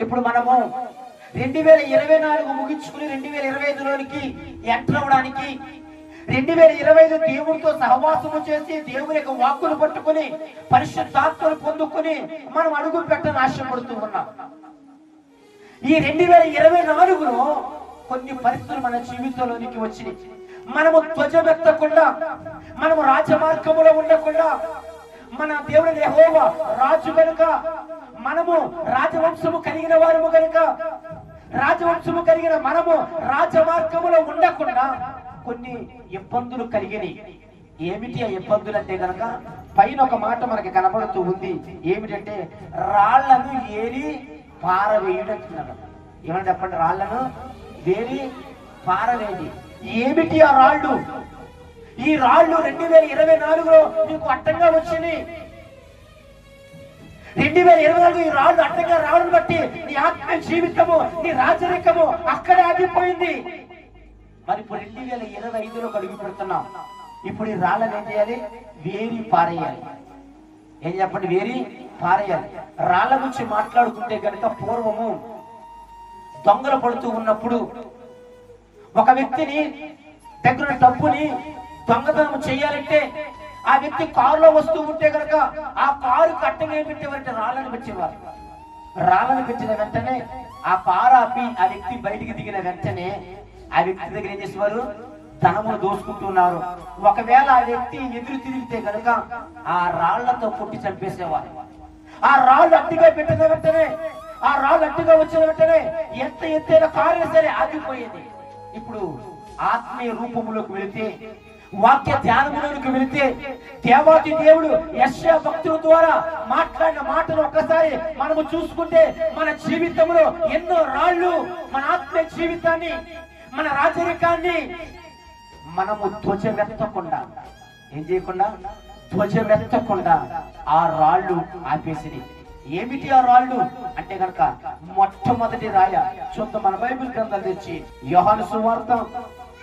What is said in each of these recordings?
ఇప్పుడు మనము రెండు వేల ఇరవై నాలుగు ముగించుకుని రెండు వేల ఇరవై ఐదులోనికి ఎంటర్ అవడానికి రెండు వేల ఇరవై ఐదు దేవుడితో సహవాసము చేసి దేవుని యొక్క వాక్కులు పట్టుకుని పరిశుద్ధాత్మను పొందుకుని మనం అడుగు పెట్టని ఆశపడుతూ ఉన్నాం. ఈ రెండు వేల ఇరవై నాలుగులో కొన్ని పరిస్థితులు మన జీవితంలోనికి వచ్చినాయి. మనము ధ్వజమెత్తకుండా మనము రాజమార్గములో ఉండకుండా మన దేవుడు యెహోవా రాజు కనుక మనము రాజవంశము కలిగిన వారము కనుక రాజవంశము కలిగిన మనము రాజమార్గములో ఉండకుండా కొన్ని ఇబ్బందులు కలిగినాయి ఏమిటి ఆ ఇబ్బందులు అంటే కనుక పైన ఒక మాట మనకి కనబడుతూ ఉంది. ఏమిటంటే రాళ్ళను ఏరి పారవేయడం ఏమని చెప్పండి రాళ్ళను వేరి పారవేది ఏమిటి ఆ రాళ్ళు? ఈ రాళ్ళు రెండు వేల ఇరవై నాలుగులో నీకు అడ్డంగా వచ్చింది రెండు వేల ఇరవై నాలుగు ఈ రాళ్ళు అడ్డంగా రావడం బట్టి నీ ఆత్మ జీవితము నీ రాజరికము అక్కడే ఆగిపోయింది. మరి ఇప్పుడు రెండు వేల ఇరవై ఐదులో కడుగు పెడుతున్నాం. ఇప్పుడు ఈ రాళ్ళని ఏం చేయాలి? వేరి పారేయాలి. ఏం చెప్పండి? వేరి పారేయాలి. రాళ్ళ గురించి మాట్లాడుకుంటే కనుక పూర్వము దొంగలు పడుతూ ఉన్నప్పుడు ఒక వ్యక్తిని దగ్గర డబ్బుని దొంగతనం చేయాలంటే ఆ వ్యక్తి కారులో వస్తూ ఉంటే కనుక ఆ కారు కట్టగా పెట్టేవారంటే రాళ్ళని పెట్టేవారు. రాళ్ళని పెట్టిన వెంటనే ఆ కారు ఆపి ఆ వ్యక్తి బయటికి దిగిన వెంటనే ఆ వ్యక్తి దగ్గర ఏం చేసేవారు? ధనమును దోసుకుంటున్నారు ఒకవేళ ఆ వ్యక్తి ఎదురు తిరిగితే కనుక ఆ రాళ్ళతో కొట్టి చంపేసేవారు. ఆ రాళ్ళు అడ్డుగా పెట్టిన వెంటనే ఆ రాళ్ళు అడ్డుగా వచ్చిన వెంటనే ఎంత ఎత్తైన కారు సరే ఆగిపోయేది. ఇప్పుడు ఆత్మీయ రూపంలోకి వెళితే వాక్య ధ్యానములోకి వెళితే దేవాది దేవుడు యశ్యా భక్తుల ద్వారా మాట్లాడిన మాటలు ఒక్కసారి మనము చూసుకుంటే మన జీవితంలో ఎన్నో రాళ్ళు మన ఆత్మీయ జీవితాన్ని మన రాజరికాన్ని మనము ధ్వజమెత్తకుండా ఏం చేయకుండా? ధ్వజమెత్తకుండా ఆ రాళ్ళు ఆపేసినాయి ఏమిటి ఆ రాళ్ళు? అంటే గనక మొట్టమొదటి రాయ చూద్దాం మన బైబిల్ గ్రంథాలు తెచ్చి యోహాను సువార్త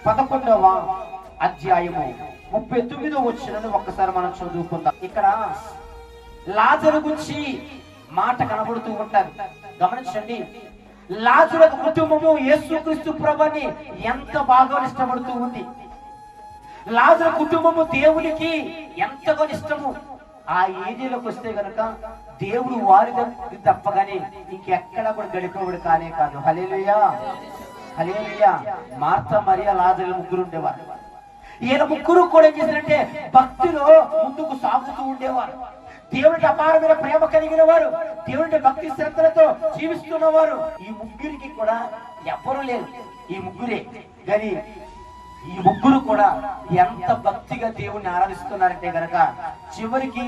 పదకొండవ అధ్యాయము ముప్పై తొమ్మిదో వచ్చినని ఒక్కసారి మనం చదువుకుందాం. ఇక్కడ లాజరు గురించి మాట కనబడుతూ ఉంటారు. గమనించండి. లాజుల కుటుంబము యేసుక్రీస్తు ప్రభాని ఎంత బాగా ఇష్టపడుతూ ఉంది. లాజుల కుటుంబము దేవునికి ఎంతగా ఇష్టము. ఆ ఏరియాలోకి వస్తే గనక దేవుడు వారి తప్పగానే ఇంకెక్కడ కూడా గడిపేవాడు కానే కాదు. హలేలుయా హలేలుయా మార్త మరియా లాజుల ముగ్గురు ఉండేవారు. ఈయన ముగ్గురు కూడా ఏం చేశారంటే భక్తిలో ముందుకు సాగుతూ ఉండేవారు. దేవునికి అపారమైన ప్రేమ కలిగిన వారు దేవుడి భక్తి శ్రద్ధలతో జీవిస్తున్నవారు ఈ ముగ్గురికి కూడా ఎవ్వరూ లేరు. ఈ ముగ్గురే. కానీ ఈ ముగ్గురు కూడా ఎంత భక్తిగా దేవుణ్ణి ఆరాధిస్తున్నారంటే గనక చివరికి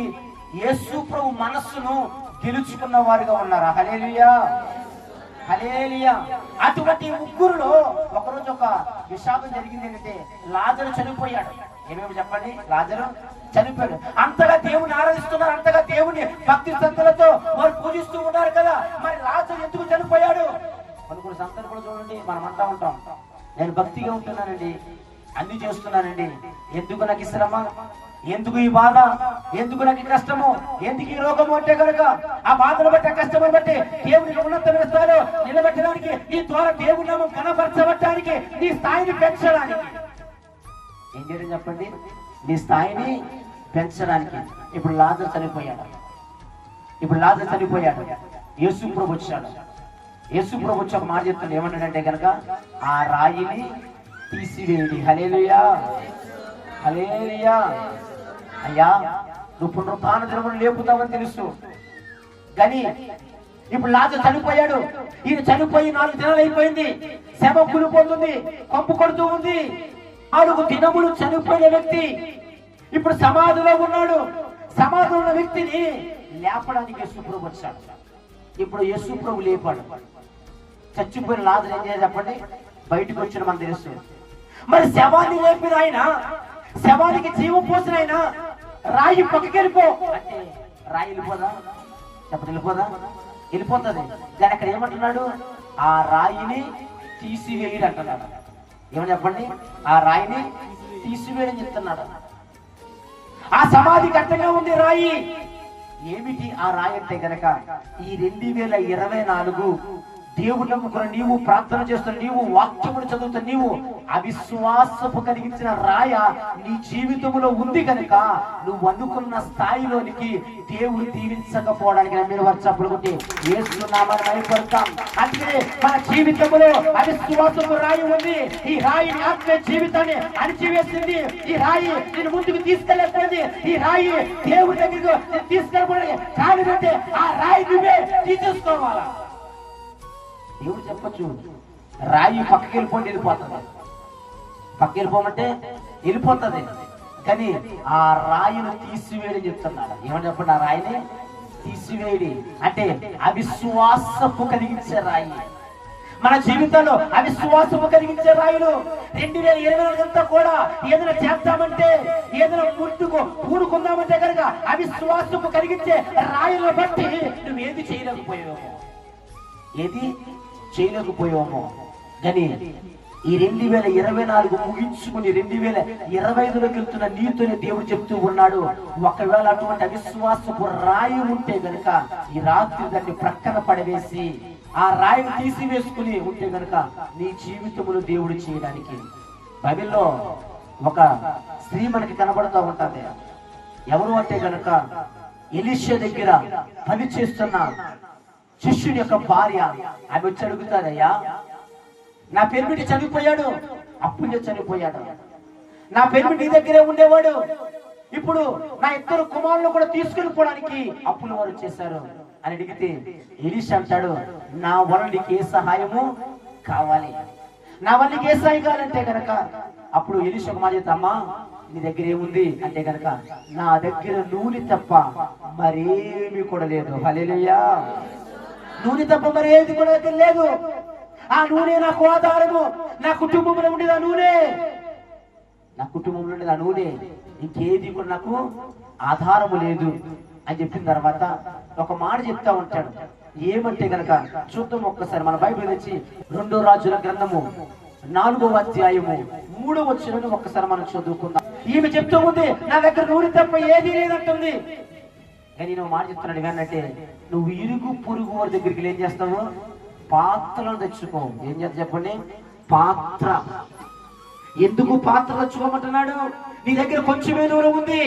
యేసు ప్రభు మనస్సును గెలుచుకున్న వారుగా ఉన్నారు. హలేలియా హలేలియా అటువంటి ముగ్గురులో ఒకరోజు ఒక విషాదం జరిగింది ఏంటంటే లాజరు చనిపోయాడు. ఏమేమి చెప్పండి? లాజరు చనిపోయాడు. అంతగా దేవుని ఆరాధిస్తున్నారు అంతగా దేవుని భక్తి శ్రద్ధలతో వారు పూజిస్తూ ఉన్నారు కదా. మరి లాజరు ఎందుకు చనిపోయాడు? కొన్ని కొన్ని సందర్భాలు చూడండి మనం అంటా ఉంటాం. నేను భక్తిగా ఉంటున్నానండి. అన్ని చేస్తున్నానండి. ఎందుకు నాకు శ్రమ? ఎందుకు ఈ బాధ? ఎందుకు నాకు కష్టము? ఎందుకు ఈ రోగము అంటే కనుక ఆ బాధను బట్టి ఆ కష్టమును బట్టి దేవునికి ఉన్నతమైన స్థాయిలో నిలబెట్టడానికి ఈ ద్వారా దేవుని నామం కనపరచబట్టడానికి నీ స్థాయిని పెంచడానికి. ఏం చేయడం చెప్పండి? నీ స్థాయిని పెంచడానికి. ఇప్పుడు లాజర్ చనిపోయాడు. ఇప్పుడు లాజర్ చనిపోయాడు. యేసు ప్రభు వచ్చాడు. యేసు ప్రభు వచ్చి ఒక మాట చెప్తాడు ఏమంటాడంటే కనుక ఆ రాయిని తీసివేయండి హలేలుయా హలేలుయా అయ్యా నువ్వు పునరుత్న దినమును లేపుతావని తెలుసు. కానీ ఇప్పుడు లాజ చనిపోయాడు. ఈయన చనిపోయి నాలుగు దినాలు అయిపోయింది. శవ కూలిపోతుంది కంపు కొడుతూ ఉంది. నాలుగు దినములు చనిపోయిన వ్యక్తి ఇప్పుడు సమాధిలో ఉన్నాడు. సమాధిలో ఉన్న వ్యక్తిని లేపడానికి యేసుప్రభు వచ్చాడు. ఇప్పుడు యేసుప్రభు లేపాడు. చచ్చిపోయిన లాజరు ఏం చేయాలి చెప్పండి? బయటకు వచ్చిన మనం తెలుసు. మరి శవాన్ని లేపిన ఆయన శవానికి జీవం పోసిన ఆయన రాయి పక్కకి వెళ్ళిపో అంటే రాయి వెళ్ళిపోదా? చెప్పండి వెళ్ళిపోదా? వెళ్ళిపోతుంది. కానీ అక్కడ ఏమంటున్నాడు? ఆ రాయిని తీసివేయడు అంటున్నాడు ఏమని చెప్పండి? ఆ రాయిని తీసివేయని చెప్తున్నాడు. ఆ సమాధికి అడ్డంగా ఉంది రాయి. ఏమిటి ఆ రాయి అంటే గనక ఈ రెండు వేల ఇరవై నాలుగు దేవుడు నమ్ముకున్న నీవు ప్రార్థన చేస్తున్న నీవు వాక్యమును చదువుతున్న నీవు అవిశ్వాసపు కలిగించిన రాయ నీ జీవితంలో ఉంది కనుక నువ్వు అనుకున్న స్థాయిలోనికి దేవుడు దీవించకపోవడానికి మీరు వర్షప్పులు కొట్టి వేస్తున్నామని భయపడతాం. అందుకే మన జీవితంలో అవిశ్వాసపు రాయి ఉంది. ఈ రాయి ఆత్మ జీవితాన్ని అణిచివేసింది. ఈ రాయి నేను ముందుకు తీసుకెళ్ళకపోయింది ఈ రాయి దేవుడి దగ్గరకు తీసుకెళ్ళకూడదు కానీ ఆ రాయి నువ్వే తీసేసుకోవాలా? దేవుడు చెప్పచ్చు రాయి పక్కకి వెళ్ళిపోండి వెళ్ళిపోతుంది. పక్కకి వెళ్ళిపోమంటే వెళ్ళిపోతుంది. కానీ ఆ రాయిని తీసివేయడం చెప్తున్నాడు. ఏమని చెప్పండి ఆ రాయిని? తీసివేయడి. అంటే అవిశ్వాసపు కలిగించే రాయి. మన జీవితంలో అవిశ్వాసము కలిగించే రాయులు రెండు వేల ఇరవై నాలుగు అంతా కూడా ఏదైనా చేద్దామంటే ఏదైనా ముందుకు పూనుకుందామంటే కనుక అవిశ్వాసము కలిగించే రాయులను బట్టి నువ్వు ఏది చేయలేకపోయావు. ఏది? చేయలేకపోయామో కానీ ఈ రెండు వేల ఇరవై నాలుగు ముగించుకుని రెండు వేల ఇరవై ఐదులోకి వెళ్తున్న నీతోనే దేవుడు చెప్తూ ఉన్నాడు ఒకవేళ అటువంటి అవిశ్వాసపు రాయి ఉంటే గనుక ఈ రాత్రి దాన్ని ప్రక్కన పడవేసి ఆ రాయిని తీసివేసుకుని ఉంటే గనుక నీ జీవితములు దేవుడు చేయడానికి. బైబిల్లో ఒక స్త్రీ మనకి కనబడుతూ ఉంటుంది. ఎవరు అంటే గనుక ఎలిషియా దగ్గర పని చేస్తున్న శిష్యుని యొక్క భార్య. ఆమె వచ్చి అడుగుతారయ్యా నా పెరుమిటి చనిపోయాడు. అప్పుడే చనిపోయాడు నా పెరుమిటి నీ దగ్గరే ఉండేవాడు. ఇప్పుడు నా ఇద్దరు కుమారులు కూడా తీసుకెళ్ళిపోవడానికి అప్పులు వారు చేశారు. అని అడిగితే ఎలిషా అంటాడు నా వరుడికి ఏ సహాయము కావాలి? నా వల్ల ఏ సహాయం కావాలంటే గనక. అప్పుడు ఎలిషా ఒక మాట చెప్తామా నీ దగ్గర ఏముంది అంటే గనక నా దగ్గర నూనె తప్ప మరేమీ కూడా లేదు. హల్లెలూయా. నూనె తప్ప మరి ఏది కూడా తెలియదు ఆ నూనె నాకు ఆధారము. నా కుటుంబంలో ఉండేది ఆ నూనె. నా కుటుంబంలో ఉండేది ఆ నూనె. ఇంకేది కూడా నాకు ఆధారము లేదు అని చెప్పిన తర్వాత ఒక మాట చెప్తా ఉంటాడు. ఏమంటే గనక చూద్దాం ఒక్కసారి మన బైబిల్ తెచ్చి రెండో రాజుల గ్రంథము నాలుగో అధ్యాయము మూడో వచ్చిన ఒక్కసారి మనం చదువుకుందాం. ఈమె చెప్తూ ఉంది నా దగ్గర నూనె తప్ప ఏది లేదంటుంది. కానీ నువ్వు మాట చెప్తున్నాడు ఏమన్నంటే నువ్వు ఇరుగు పురుగు వారి దగ్గరికి ఏం చేస్తావు? పాత్రలను తెచ్చుకో. ఏం చేస్తా చెప్పండి? పాత్ర. ఎందుకు పాత్ర తెచ్చుకోమంటున్నాడు? నీ దగ్గర కొంచెమే దూరం ఉంది.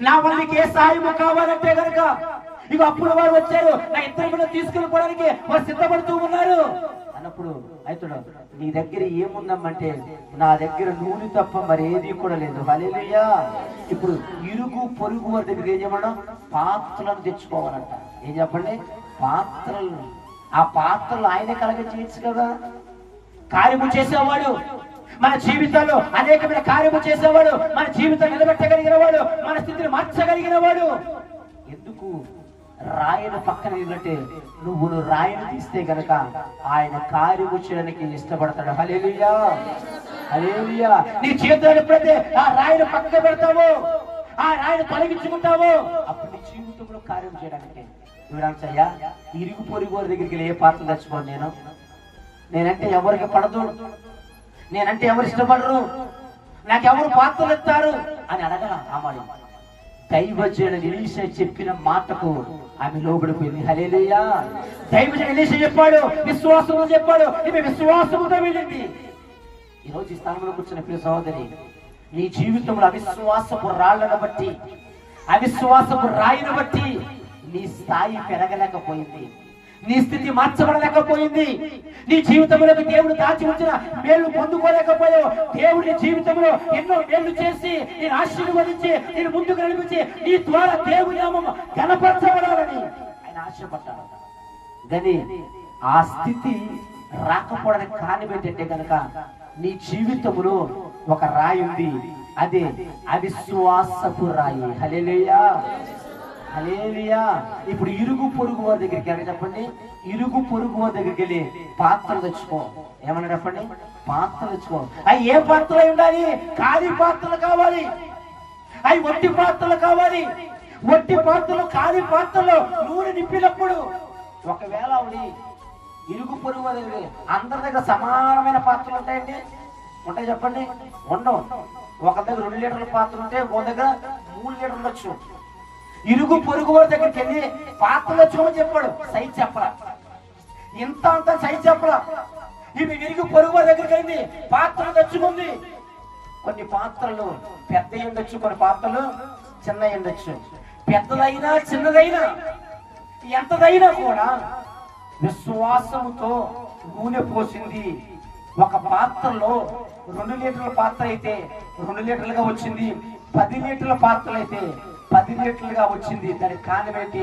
నా వాళ్ళకి నీకు ఏ సహాయం కావాలంటే కనుక ఇక అప్పుడు వారు వచ్చారు. నా ఇద్దరు కూడా తీసుకెళ్ళిపోవడానికి వారు సిద్ధపడుతూ ఉన్నారు. అన్నప్పుడు అయితే నీ దగ్గర ఏముందమ్మంటే నా దగ్గర నూనె తప్ప మరేది కూడా లేదు. హల్లెలూయా. ఇప్పుడు ఇరుగు పొరుగు వారి దగ్గర ఏం చెప్పడం పాత్రలను తెచ్చుకోవాలంట. ఏం చెప్పండి? పాత్రలు ఆ పాత్రలు ఆయనే కలగ చేయొచ్చు కదా? కార్యము చేసేవాడు. మన జీవితంలో అనేకమైన కార్యము చేసేవాడు. మన జీవితం నిలబెట్టగలిగిన వాడు మన స్థితిని మార్చగలిగిన వాడు ఎందుకు? రాయను పక్కన నిలబెట్టి నువ్వు నువ్వు రాయను తీస్తే గనక ఆయన కార్యము చేయడానికి ఇష్టపడతాడు. హలేలుయా హలేలుయా నీ జీవితంలో ఎప్పుడైతే ఆ రాయిని పక్కన పెడతావు ఆ రాయిని తొలగించుకుంటావు. అప్పుడు నీ జీవితంలో కార్యం చేయడానికి చూడాల్సయ్యా ఇరుగు పొరుగు వారి దగ్గరికి వెళ్ళి ఏ పాత్ర తెచ్చుకోను నేను? నేనంటే ఎవరికి పడదు? నేనంటే ఎవరు ఇష్టపడరు? నాకెవరు పాత్రలు ఇస్తారు? అని అడగల ఆమాడు దైవజన ఎలీష చెప్పిన మాటకు ఆమె లోబడిపోయింది. హలేలుయా దైవజన ఎలీష చెప్పాడు విశ్వాసము చెప్పాడు ఈమె విశ్వాసముతో వెళ్ళింది. ఈ రోజు ఈ స్థానంలో కూర్చున్న ప్రియ సహోదరి నీ జీవితంలో అవిశ్వాసపు రాళ్ళను బట్టి అవిశ్వాసపు రాయిని బట్టి నీ స్థాయి పెరగలేకపోయింది. నీ స్థితి మార్చబడలేకపోయింది. నీ జీవితంలోకి దేవుడు దాచి ఉంచిన మేలు పొందుకోలేకపోయావు. దేవుడి జీవితంలో ఎన్నో మేలు చేసి నేను ఆశీర్వదించి నేను ముందుకు నడిపించి నీ ద్వారా దేవుడి నామం కనపరచబడాలని ఆయన ఆశపడ్డాడు. కానీ ఆ స్థితి రాకపోవడానికి కారణం ఏంటంటే కనుక నీ జీవితంలో ఒక రాయి ఉంది. అదే అవిశ్వాసపు రాయి. హల్లెలూయా. హల్లెలూయా. ఇప్పుడు ఇరుగు పొరుగు వారి దగ్గరికి వెళ్ళి చెప్పండి. ఇరుగు పొరుగు వారి దగ్గరికి వెళ్ళి పాత్రలు తెచ్చుకో. ఏమన్నా చెప్పండి? పాత్రలు తెచ్చుకో. అవి ఏ పాత్రలు అయి ఉండాలి? ఖాళీ పాత్రలు కావాలి. అవి వట్టి పాత్రలు కావాలి. వట్టి పాత్రలు ఖాళీ పాత్రలు నూనె నింపినప్పుడు. ఒకవేళ ఆవిడ ఇరుగు పొరుగు వారి దగ్గర అందరి దగ్గర సమానమైన పాత్రలు ఉంటాయండి? ఉంటాయి చెప్పండి? ఉండవు. ఒక దగ్గర రెండు లీటర్ల పాత్ర ఉంటే ఒక దగ్గర మూడు లీటర్లు ఉండొచ్చు. ఇరుగు పొరుగు వారి దగ్గరికి వెళ్ళి పాత్రలు వచ్చామని చెప్పాడు. సైజ్ చెప్పరా. ఇంత అంత సైజ్ చెప్పరా. ఇవి విరిగి పొరుగు వారి దగ్గరికి అయింది పాత్రలు తెచ్చుకుంది. కొన్ని పాత్రలు పెద్ద ఉండొచ్చు కొన్ని పాత్రలు చిన్న ఉండొచ్చు పెద్దదైనా చిన్నదైనా ఎంతదైనా కూడా విశ్వాసముతో నూనె పోసింది. ఒక పాత్రలో రెండు లీటర్ల పాత్ర అయితే రెండు లీటర్లుగా వచ్చింది. పది లీటర్ల పాత్రలు అయితే పది రెట్లుగా వచ్చింది. దానికి కారణం ఏంటి?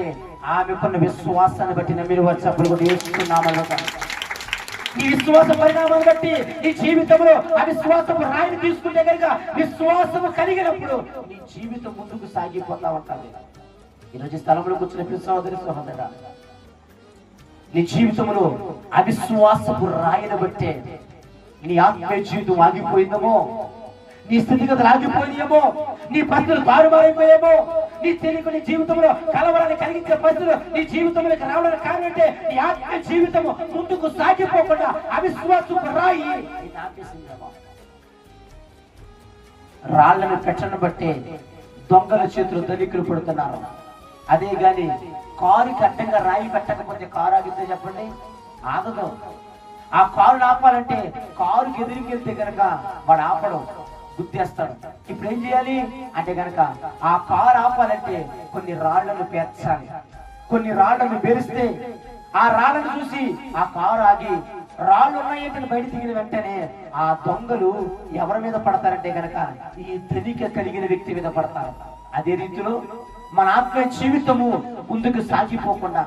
ఆమె కొన్ని విశ్వాసాన్ని బట్టి నమ్మిన వచ్చినప్పుడు కూడా వేసుకున్నామని ఈ విశ్వాస పరిణామాన్ని బట్టి నీ జీవితంలో అవిశ్వాసము రాయిని తీసుకుంటే కనుక విశ్వాసము కలిగినప్పుడు నీ జీవితం ముందుకు సాగిపోతా ఉంటుంది. ఈరోజు స్థలంలో కూర్చున్న ప్రతి సహోదరి సహోదరా నీ జీవితంలో అవిశ్వాసపు రాయిని బట్టే నీ ఆత్మీయ జీవితం ఆగిపోయిందేమో? నీ స్థితిగతులు ఆగిపోయేమో నీ పరిస్థితులు తారుమారైపోయేమో నీ తెలియకు నీ జీవితంలో కలవరాన్ని కలిగించే పరిస్థితులు నీ జీవితంలోకి రావడానికి కారణం అంటే నీ ఆత్మ జీవితము ముందుకు సాగిపోకుండా అవిశ్వాసపు రాయి. నిన్ను ఆపేసిందేమో. రాళ్ళను పెట్టను బట్టే దొంగల చేతులు దళికులు పడుతున్నారు. అదే గాని కారుకి అడ్డంగా రాయి పెట్టకపోతే కారు ఆగితే చెప్పండి? ఆగదు. ఆ కారు ఆపాలంటే కారుకి ఎదురుకెళ్తే కనుక వాడు ఆపడం. గుద్దేస్తాడు. ఇప్పుడు ఏం చేయాలి? అంటే గనక ఆ కారు ఆపాలంటే కొన్ని రాళ్ళను పేర్చాలి. కొన్ని రాళ్ళను పేరిస్తే ఆ రాళ్ళను చూసి ఆ కారు ఆగి రాళ్ళు ఉన్నాయంటే బయట దిగిన వెంటనే ఆ దొంగలు ఎవరి మీద పడతారంటే గనక ఈ తెలిక కలిగిన వ్యక్తి మీద పడతారు. అదే రీతిలో మన ఆత్మ జీవితము ముందుకు సాగిపోకుండా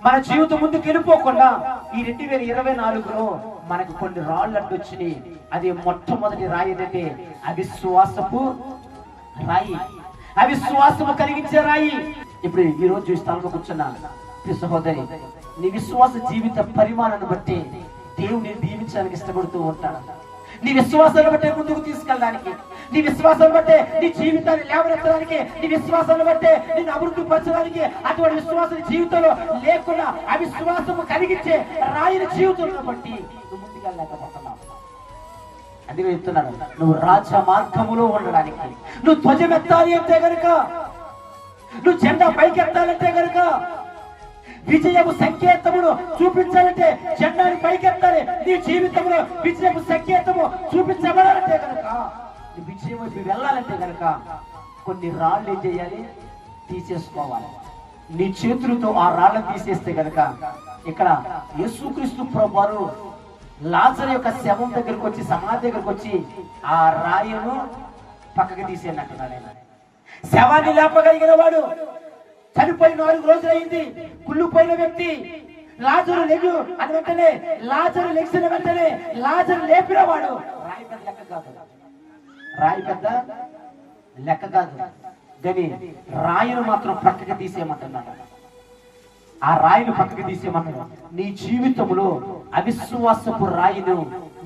మన జీవితం ముందుకు వెళ్ళిపోకుండా ఈ రెండు వేల ఇరవై నాలుగులో మనకు కొన్ని రాళ్ళు అడ్డొచ్చినాయి అది మొట్టమొదటి రాయి ఏంటంటే అవిశ్వాసపు రాయి. అవిశ్వాసము కలిగించే రాయి. ఇప్పుడు ఈ రోజు ఈ కూర్చున్నా సహోదరి నీ విశ్వాస జీవిత పరిమాణాన్ని బట్టి దేవుని దీవించడానికి ఇష్టపడుతూ ఉంటాడు నీ విశ్వాసాన్ని బట్టే ముందుకు తీసుకెళ్ళడానికి నీ విశ్వాసాన్ని బట్టే నీ జీవితాన్ని లేవనెత్తడానికి నీ విశ్వాసాన్ని బట్టే నిన్ను అభివృద్ధి పరచడానికి అటువంటి విశ్వాసం జీవితంలో లేకుండా అవిశ్వాసము కలిగించే రాయిని జీవితంలో బట్టి నువ్వు ముందుకెళ్ళలేకపోతున్నావు. అందుకే చెప్తున్నాడు నువ్వు రాజ మార్గములో ఉండడానికి నువ్వు ధ్వజమెత్తాలి అంటే గనుక నువ్వు జెండా పైకెత్తాలంటే గనుక విజయము సంకేతమును చూపించాలంటే జెండాని పైకెత్తాలి. నీ జీవితంలో విజయము సంకేతము చూపించబడాలంటే కనుక విజయం వైపు వెళ్ళాలంటే గనుక కొన్ని రాళ్ళు ఏం చేయాలి? తీసేసుకోవాలి. నీ చేతులతో ఆ రాళ్ళను తీసేస్తే గనుక ఇక్కడ యేసుక్రీస్తు ప్రభువారు లాజర్ యొక్క శవం దగ్గరకు వచ్చి సమాధి దగ్గరకు వచ్చి ఆ రాయను పక్కకి తీసేయనంటున్నాడు ఆయన. శవాన్ని లేపగలిగిన వాడు చనిపోయి నాలుగు రోజులైంది. కుళ్ళిపోయిన వ్యక్తి లాజరు లెగు అని వెంటనే లాజరు లెగిసిన వెంటనే లాజరు లేపిన వాడు రాయి పెద్ద లెక్క కాదు. రాయి పెద్ద లెక్క కాదు. కానీ మాత్రం ప్రక్కకి తీసేయమంటున్నాడు. ఆ రాయిని పక్కకి తీసేయమన్నాడు నీ జీవితంలో అవిశ్వాసపు రాయిను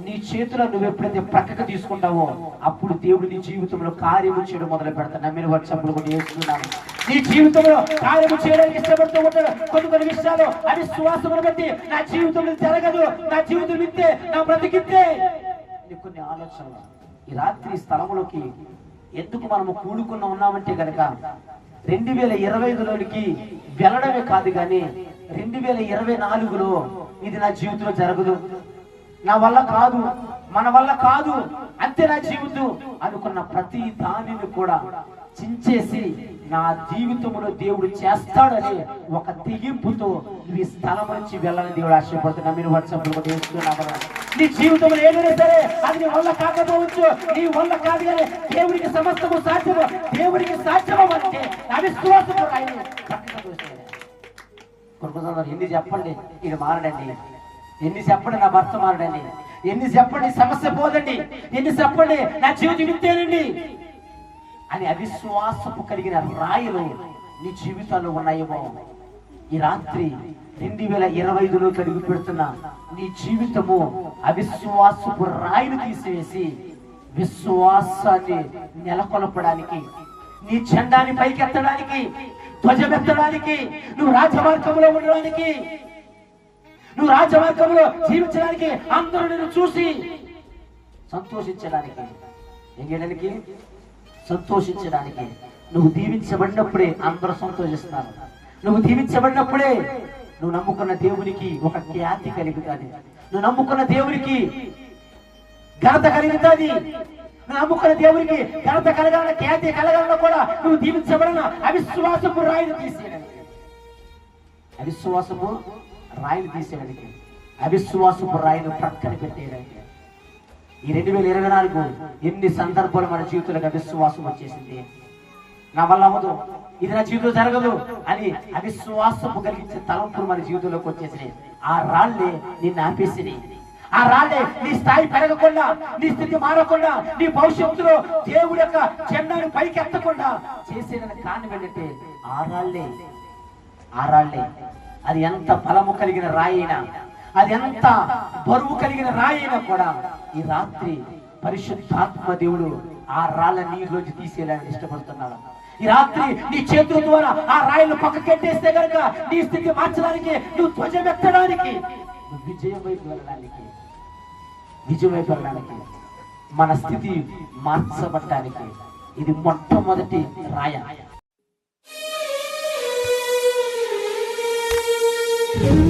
నీ చేతిలో నువ్వు ఎప్పుడైతే ప్రక్కకి తీసుకుంటావో అప్పుడు దేవుడు నీ జీవితంలో కార్యము చేయడం మొదలు పెడతా నమ్మిన వచ్చినప్పుడు కూడా చేస్తున్నాను నీ జీవితంలో కార్యము చేయడానికి ఇష్టపడుతూ ఉంటాడు. కొన్ని కొన్ని విషయాలు అవిశ్వాసమును బట్టి నా జీవితంలో జరగదు. నా జీవితం ఇంతే నా బ్రతికితే. కొన్ని ఆలోచనలు. ఈ రాత్రి స్థలములోకి ఎందుకు మనము కూడుకున్న ఉన్నామంటే గనక రెండు వేల ఇరవై ఐదులోనికి వెళ్ళడమే కాదు కానీ రెండు వేల ఇరవై నాలుగులో ఇది నా జీవితంలో జరగదు. నా వల్ల కాదు మన వల్ల కాదు అంతే నా జీవితం అనుకున్న ప్రతి దానిని కూడా చించేసి నా జీవితంలో దేవుడు చేస్తాడని ఒక తెగింపుతో నువ్వు ఈ స్థలం నుంచి వెళ్ళని దేవుడు ఆశపడుతున్నా మీరు వర్షంలో కూడా నీ జీవితంలో ఏదైనా సరే అది నీ వల్ల కాకపోవచ్చు. నీ వల్ల కాదు కానీ దేవుడికి సమస్తము సాధ్యము. దేవుడికి సాధ్యము అంటే అవిశ్వాసము రాయని ఎన్ని చెప్పండి ఇది మారడండి. ఎన్ని చెప్పండి నా భర్త మారడండి. ఎన్ని చెప్పండి సమస్య పోదండి. ఎన్ని చెప్పండి నా జీవితం ఇంతేనండి అని అవిశ్వాసపు కలిగిన రాయలు నీ జీవితాల్లో ఉన్నాయేమో. ఈ రాత్రి రెండు వేల ఇరవై ఐదులో కలిగి పెడుతున్న నీ జీవితము అవిశ్వాసపు రాయిని తీసివేసి విశ్వాసాన్ని నెలకొల్పడానికి నీ జెండాని పైకెత్తడానికి ధ్వజమెత్తడానికి నువ్వు రాజమార్గంలో ఉండడానికి నువ్వు రాజమార్గంలో జీవించడానికి అందరూ నిన్ను చూసి సంతోషించడానికి ఏం చేయడానికి సంతోషించడానికి. నువ్వు దీవించబడినప్పుడే అందరూ సంతోషిస్తారు. నువ్వు దీవించబడినప్పుడే నువ్వు నమ్ముకున్న దేవునికి ఒక ఖ్యాతి కలుగుతుంది. నువ్వు నమ్ముకున్న దేవునికి ఘనత కలుగుతుంది. నువ్వు నమ్ముకున్న దేవునికి ఘనత కలగాల ఖ్యాతి కలగాలన్నా కూడా నువ్వు దీవించబడిన అవిశ్వాసము రాయిని తీసేయడానికి. అవిశ్వాసము రాయిని తీసేయడానికి. అవిశ్వాసము రాయిని ప్రక్కన పెట్టేయడానికి. ఈ రెండు వేల ఇరవై నాలుగు ఎన్ని సందర్భాలు మన జీవితంలో అవిశ్వాసం వచ్చేసింది? నా వల్ల అవ్వదు. ఇది నా జీవితంలో జరగదు అని అవిశ్వాసము కలిగించే తలంపులు మన జీవితంలోకి వచ్చేసినాయి. ఆ రాళ్ళే నిన్ను ఆపేసినాయి. ఆ రాళ్ళే నీ స్థాయి పెరగకుండా నీ స్థితి మారకుండా నీ భవిష్యత్తులో దేవుడి యొక్క జెండాను పైకి ఎత్తకుండా చేసేదని కాని వెళ్ళితే ఆ రాళ్ళే. ఆ రాళ్ళే. అది ఎంత బలము కలిగిన రాయినా అది ఎంత బరువు కలిగిన రాయినా కూడా ఈ రాత్రి పరిశుద్ధాత్మ దేవుడు ఆ రాళ్ళ నీరులోంచి తీసేయాలని ఇష్టపడుతున్నాడు. ఈ రాత్రి నీ చేతుల ద్వారా ఆ రాయిని పక్కకెట్టేస్తే కనుక నీ స్థితి మార్చడానికి నువ్వు ధ్వజమెత్తడానికి నువ్వు విజయం వైపు వెళ్ళడానికి విజయం వైపు వెళ్ళడానికి మన స్థితి మార్చబడటానికి ఇది మొట్టమొదటి రాయ. thank you